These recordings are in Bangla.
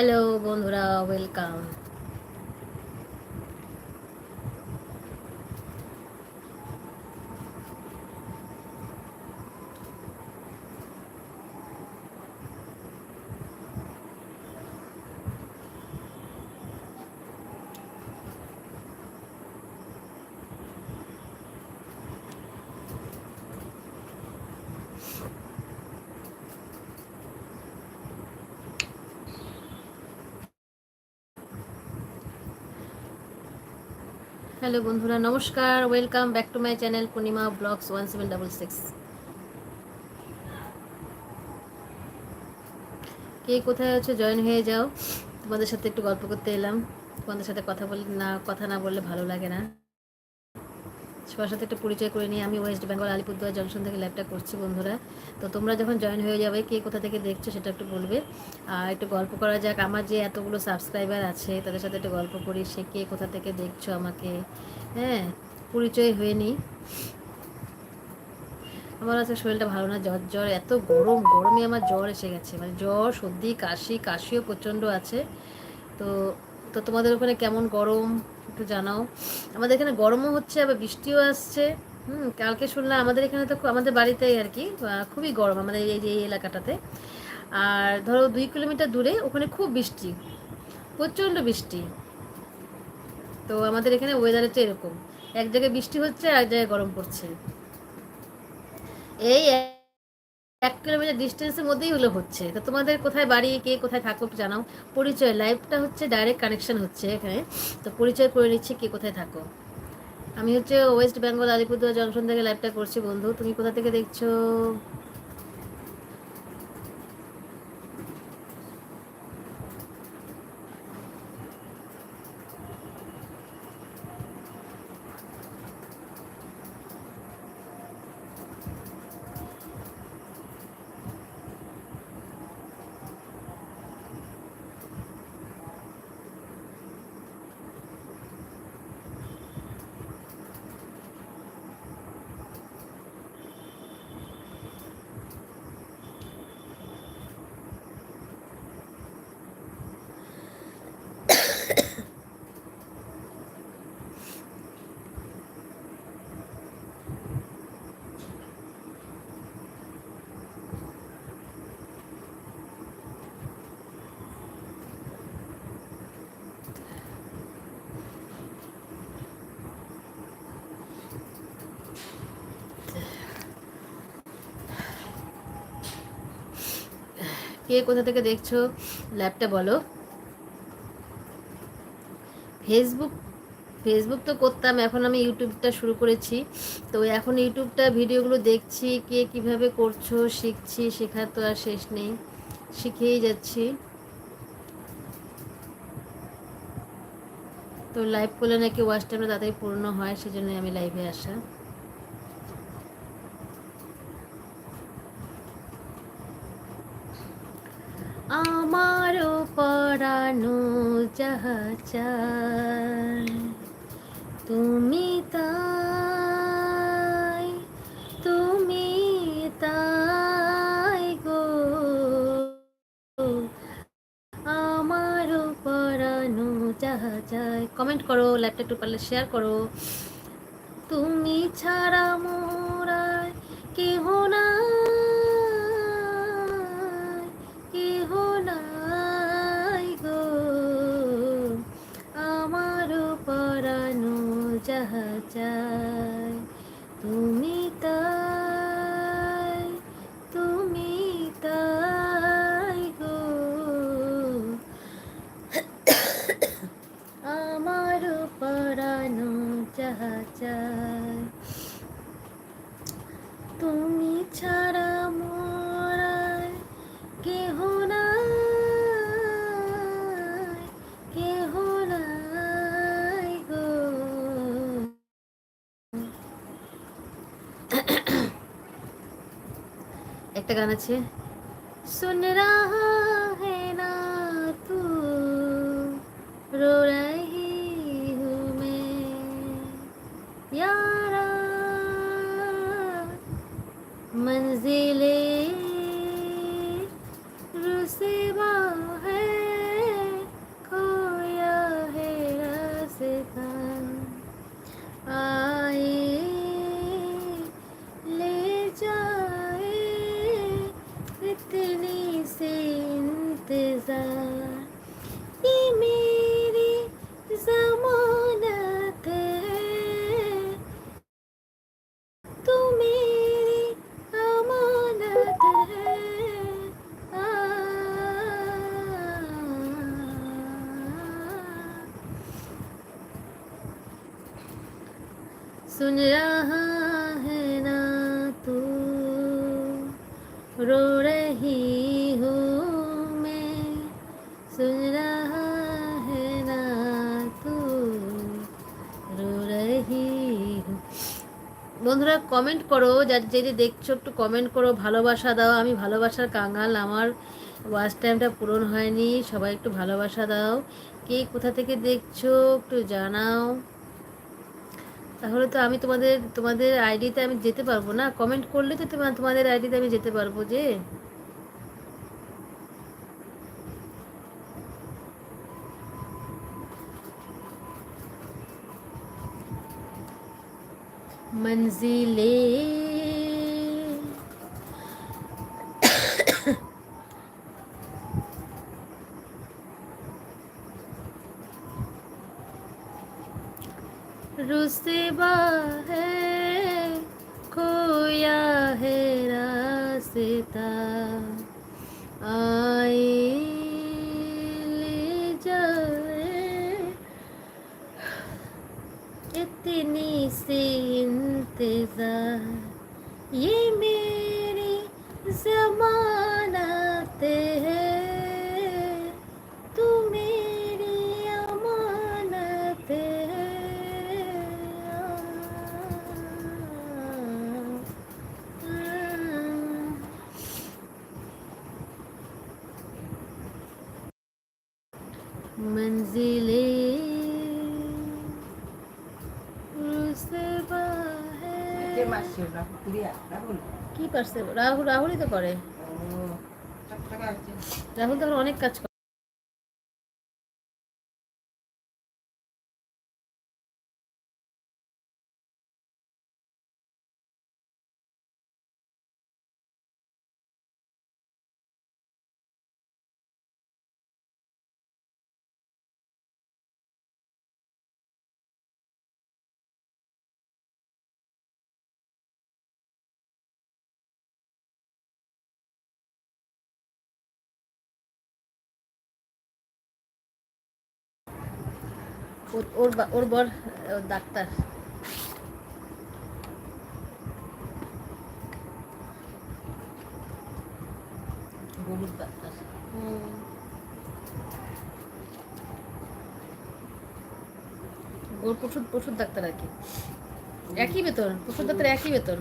হ্যালো বন্ধুরা ওয়েলকাম হ্যালো বন্ধুরা, নমস্কার। Welcome back to my channel Purnima blogs one seven double six কে কোথায় আছো? জয়েন হয়ে যাও। তোমাদের সাথে একটু গল্প করতে এলাম। তোমাদের সাথে কথা বলে না কথা না বললে ভালো লাগে না। সবার সাথে একটু পরিচয় করে নিয়ে আমি ওয়েস্ট বেঙ্গল আলিপুরদুয়ার জংশন থেকে ল্যাবটা করছি বন্ধুরা। তো তোমরা যখন জয়েন হয়ে যাবে, কে কোথা থেকে দেখছ সেটা একটু বলবে। আর একটু গল্প করা যাক। আমার যে এতগুলো সাবস্ক্রাইবার আছে, তাদের সাথে একটু গল্প করি সে কে কোথা থেকে দেখছ আমাকে। হ্যাঁ পরিচয় হয়ে নিই। আমার আছে শরীরটা ভালো না, জ্বর জ্বর, এত গরম, গরমে আমার জ্বর এসে গেছে। মানে জ্বর, সর্দি, কাশি, কাশিও প্রচণ্ড আছে। তো তো তোমাদের ওখানে কেমন গরম? একটু জানাও। আমাদের এখানে গরমও হচ্ছে, আবার বৃষ্টিও আসছে। হুম, কালকে শুনলাম আমাদের এখানে তো আমাদের বাড়িতেই আর কি খুবই গরম আমাদের এই এই এলাকাটাতে। আর ধরো দুই কিলোমিটার দূরে ওখানে খুব বৃষ্টি, প্রচণ্ড বৃষ্টি। তো আমাদের এখানে ওয়েদারটা এরকম। এক জায়গায় বৃষ্টি হচ্ছে, আর এক জায়গায় গরম পড়ছে। এই এক কিলোমিটার ডিস্টেন্সের মধ্যেই হলো হচ্ছে। তো তোমাদের কোথায় বাড়ি, কে কোথায় থাকো একটু জানাও। পরিচয় লাইভটা হচ্ছে ডাইরেক্ট কানেকশন হচ্ছে এখানে। তো পরিচয় করে নিচ্ছে কে কোথায় থাকো। আমি হচ্ছে ওয়েস্ট বেঙ্গল আলিপুরদুয়ার জংশন থেকে লাইভটা করছি বন্ধু। তুমি কোথা থেকে দেখছ? কে কোথা থেকে দেখছ? ল্যাবটা বলো। ফেসবুক ফেসবুক তো করতাম, এখন আমি ইউটিউবটা শুরু করেছি। তো এখন ইউটিউবটা ভিডিওগুলো দেখছি, কে কীভাবে করছ, শিখছি, শেখার তো আর শেষ নেই। শিখেই যাচ্ছি। তো লাইভ করলে নাকি ওয়াচ টাইমটা তাড়াতাড়ি পূর্ণ হয় সেজন্য আমি লাইভে আসা আমারও পড়ানো যাহা তুমি তাই তুমি তাই গো। আমারও পড়ানো যাহা কমেন্ট করো ল্যাপটপ পারলে শেয়ার করো। তুমি ছাড়া একটা গান আছে सुन रहा है ना तू रो रही हूँ मैं यारा मंजिले सुन रहा है ना तू रो रही हूँ मैं सुन रहा है ना तू रो रही हूँ বন্ধুরা কমেন্ট করো যার যদি দেখছো একটু কমেন্ট করো ভালোবাসা দাও আমি ভালোবাসার কাঙাল আমার ওয়াচ টাইমটা পূরণ হয়নি সবাই একটু ভালোবাসা দাও কে কোথা থেকে দেখছো একটু জানাও তাহলে তো আমি তোমাদের তোমাদের আইডিতে আমি যেতে পারবো না কমেন্ট করলে তো তোমার তোমাদের আইডিতে আমি যেতে পারবো যে मंजिलें रुसबा है खोया है रास्ता आए ले जाए इतनी सी इंतजार ये मेरी जमानत है কে রাহুল কি পারছে? রাহুল রাহুলই তো করে। রাহুল তো অনেক কাজ করে। ওর- ওর বর ডাক্তার। গরুর ডাক্তার। ওর পশুর পশুর ডাক্তার আর কি। একই বেতন পশুর ডাক্তার একই বেতন।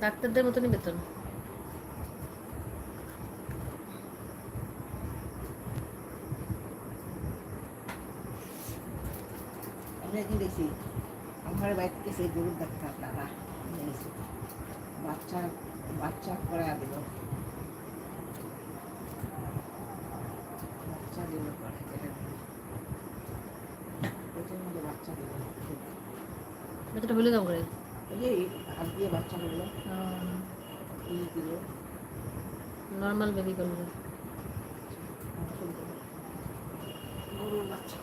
ডাক্তারদের মতনই বেতন। আমি একদিন দেখছি আমার বাড়িতে গেছে গরুর ডাক্তার দাদা নিয়ে বাচ্চা বাচ্চা করে দিল। বাচ্চা দিল পেটের মধ্যে বাচ্চা দিল। হলে করে? হাত দিয়ে বাচ্চা করল এই দিল। নর্মাল বেবি গরুর বাচ্চা।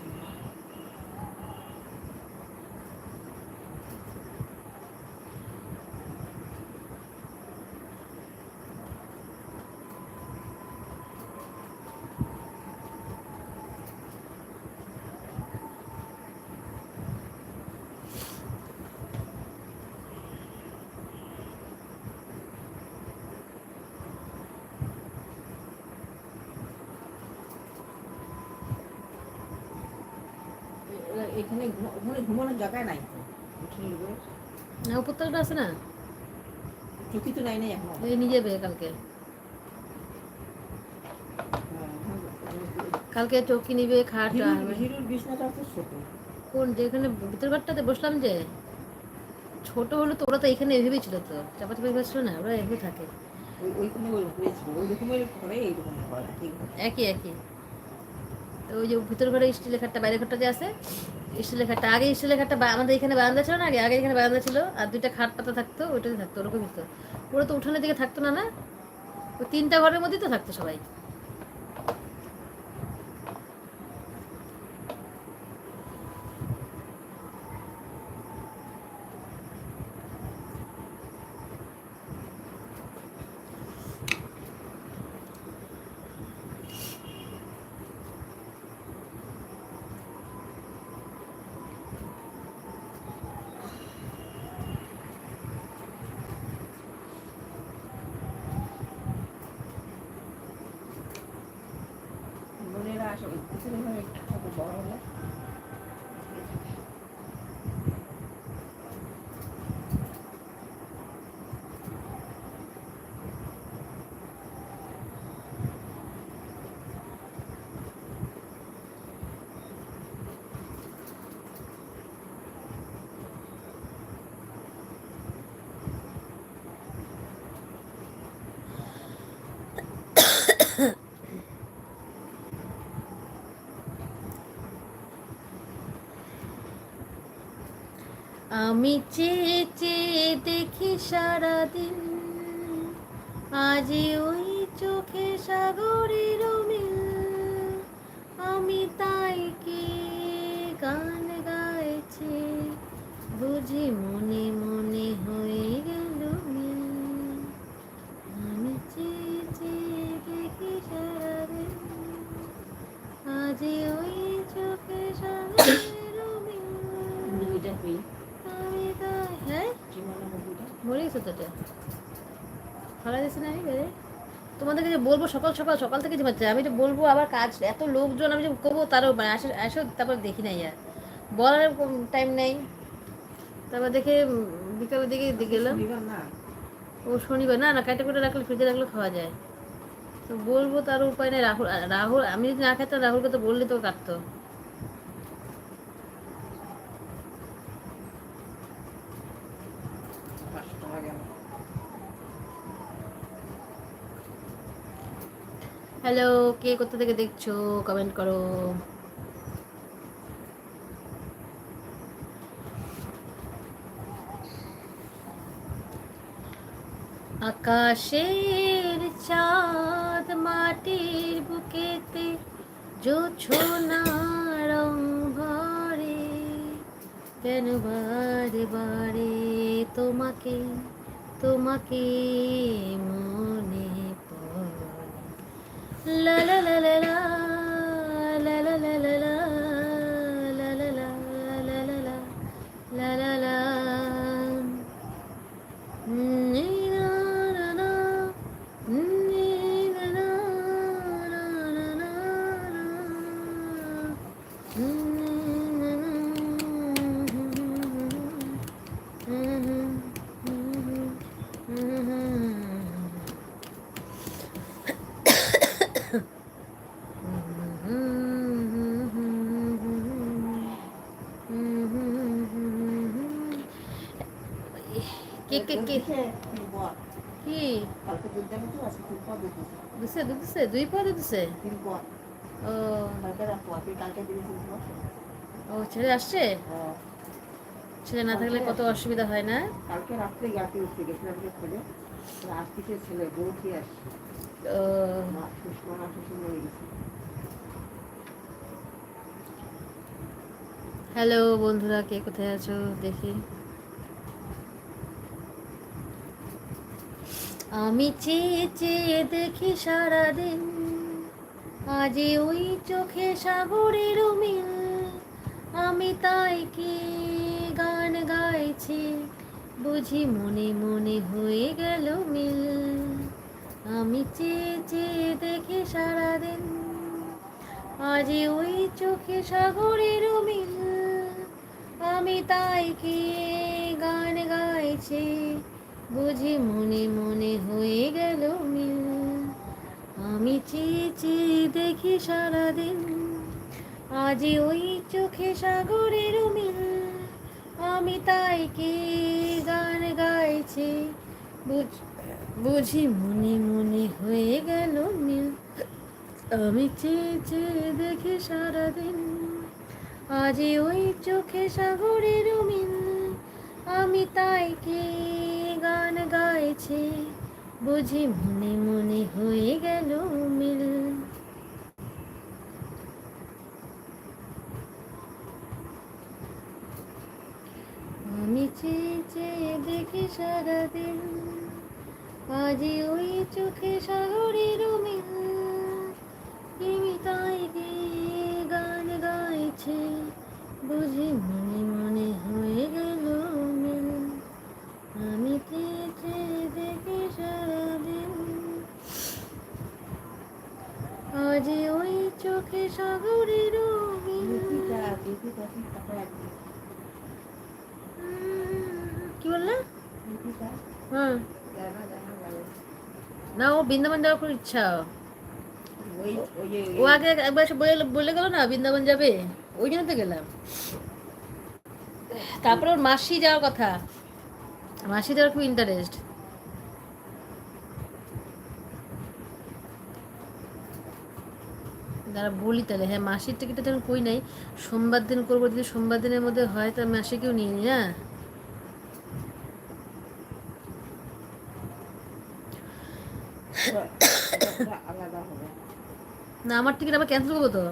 এখানে ওখানে ঘুমানোর জায়গায় নাই। না উপরতলাটা আছে না? চুকি তো নাই নাই এখন। এই নিয়ে যাবে কালকে। কালকে চৌকি নিবে খাট বিছনাটা ছোট। কোন যেখানে ভিতর ঘরটাতে বসলাম যে ছোট হলো তো ওরা তো এখানে এভাবেই ছিল তো। চাপা চাপা এভাবে ছিল না ওরা এভাবে থাকে। একই একই। তো ওই যে ভিতর ঘরে স্টিলের খাটটা বাইরের ঘরটা যে আছে স্টিলের খাটটা আগে স্টিলের খাটটা আমাদের এখানে বারান্দা ছিল না? আগে আগে এখানে বারান্দা ছিল। আর দুইটা খাট পাতা থাকতো, ওইটাতে থাকতো, ওরকমই তো ওরা তো উঠানের দিকে থাকতো না না? ওই তিনটা ঘরের মধ্যেই তো থাকতো সবাই। আমি চেয়ে চেয়ে দেখি সারাদিন। আজ ওই চোখে সাগরের মিল। আমি তাই কে গান গাইছি বুঝি মনে মনে বলব সকাল সকাল সকাল থেকে যে আমি যে বলব আবার কাজ এত লোকজন আমি যে করব তারও মানে আসে আসো তারপর দেখি নাই আর। বলার টাইম নেই। তারপর দেখে বিকালের দিকে গেলাম ও শনিবার না না কাটা করে রাখলে ফ্রিজে রাখলে খাওয়া যায়। তো বলব তার উপায় নেই রাহুল রাহুল আমি যদি না খেতাম রাহুলকে তো বললে তো কাটতো। হ্যালো কে কোথা থেকে দেখছ? কমেন্ট করো। আকাশের চাঁদ মাটির বুকেতে জোছনা রং ভরে, কেন বারে বারে তোমাকে তোমাকে মনে La la la la কে কে কে? কি? দিছে দিছে, দুই পদ দিছে? ও। ও, ছেলে আসছে? হ্যাঁ। ছেলে না থাকলে কত অসুবিধা হয় না? কালকে রাত্রে গাড়ি উঠতে গেছিলাম যে খুলে আজকে ছেলে বউ খেয়ে আসছে ও। সুষমা না মরে গেছে হ্যালো বন্ধুরা, কে কোথায় আছো? দেখি। আমি চেয়ে চেয়ে দেখি সারাদিন। আজ ওই চোখে সাগরের মিল। আমি তাই কি গান গাইছি? বুঝি মনে মনে হয়ে গেল মিল। আমি চেয়ে চেয়ে দেখি সারাদিন। আজ ওই চোখে সাগরের মিল। আমি তাই কি গান গাইছি? বুঝি মনে মনে হয়ে গেল মিল। আমি চেয়ে চেয়ে দেখি সারাদিন আজ ওই চোখে সাগরের মিল। আমি তাই কি গান গাইছি, বুঝ- মনে মনে হয়ে গেল মিল। আমি চেয়ে চেয়ে দেখি সারাদিন আজ ওই চোখে সাগরের মিল। আমি তাই কি গাইছি বুঝি মনে মনে হয়ে গেল মিল। আমি চেয়ে চেয়ে দেখি সারাদিন আজ ওই চোখে সাগরের মিল। তুমি তাই গিয়ে গান গাইছে, বুঝি মনে মনে হয়ে গেল মিল। আমি চেয়ে আজ ওই চোখে দিদিটা দিদিটা কি বললে? হ্যাঁ না ও বৃন্দাবন যাওয়ার খুব ইচ্ছা। ও আগে একবার বলে বলে গেল না বৃন্দাবন যাবে? ওই জন্য তো গেলাম। তারপরে ওর মাসি যাওয়ার কথা। মাসি যাওয়ার খুব ইন্টারেস্ট তারা বলি তাহলে হ্যাঁ মাসির টিকিটটা তখন কই নাই, সোমবার দিন করব, যদি সোমবার দিনের মধ্যে হয়, তাহলে মাসিকেও নিয়ে নি হ্যাঁ? না, আমার টিকিট আবার ক্যান্সেল করব তো।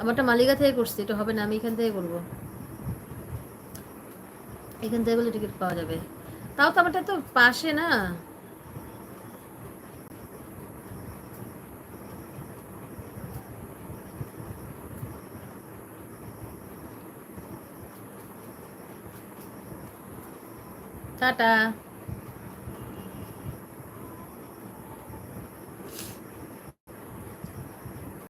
আমারটা মালিকা থেকে করছি, এটা হবে না, আমি এখান থেকে করব। এখান থেকে বলে টিকিট পাওয়া যাবে। তাও তো আমারটা তো পাশে না। টাটা।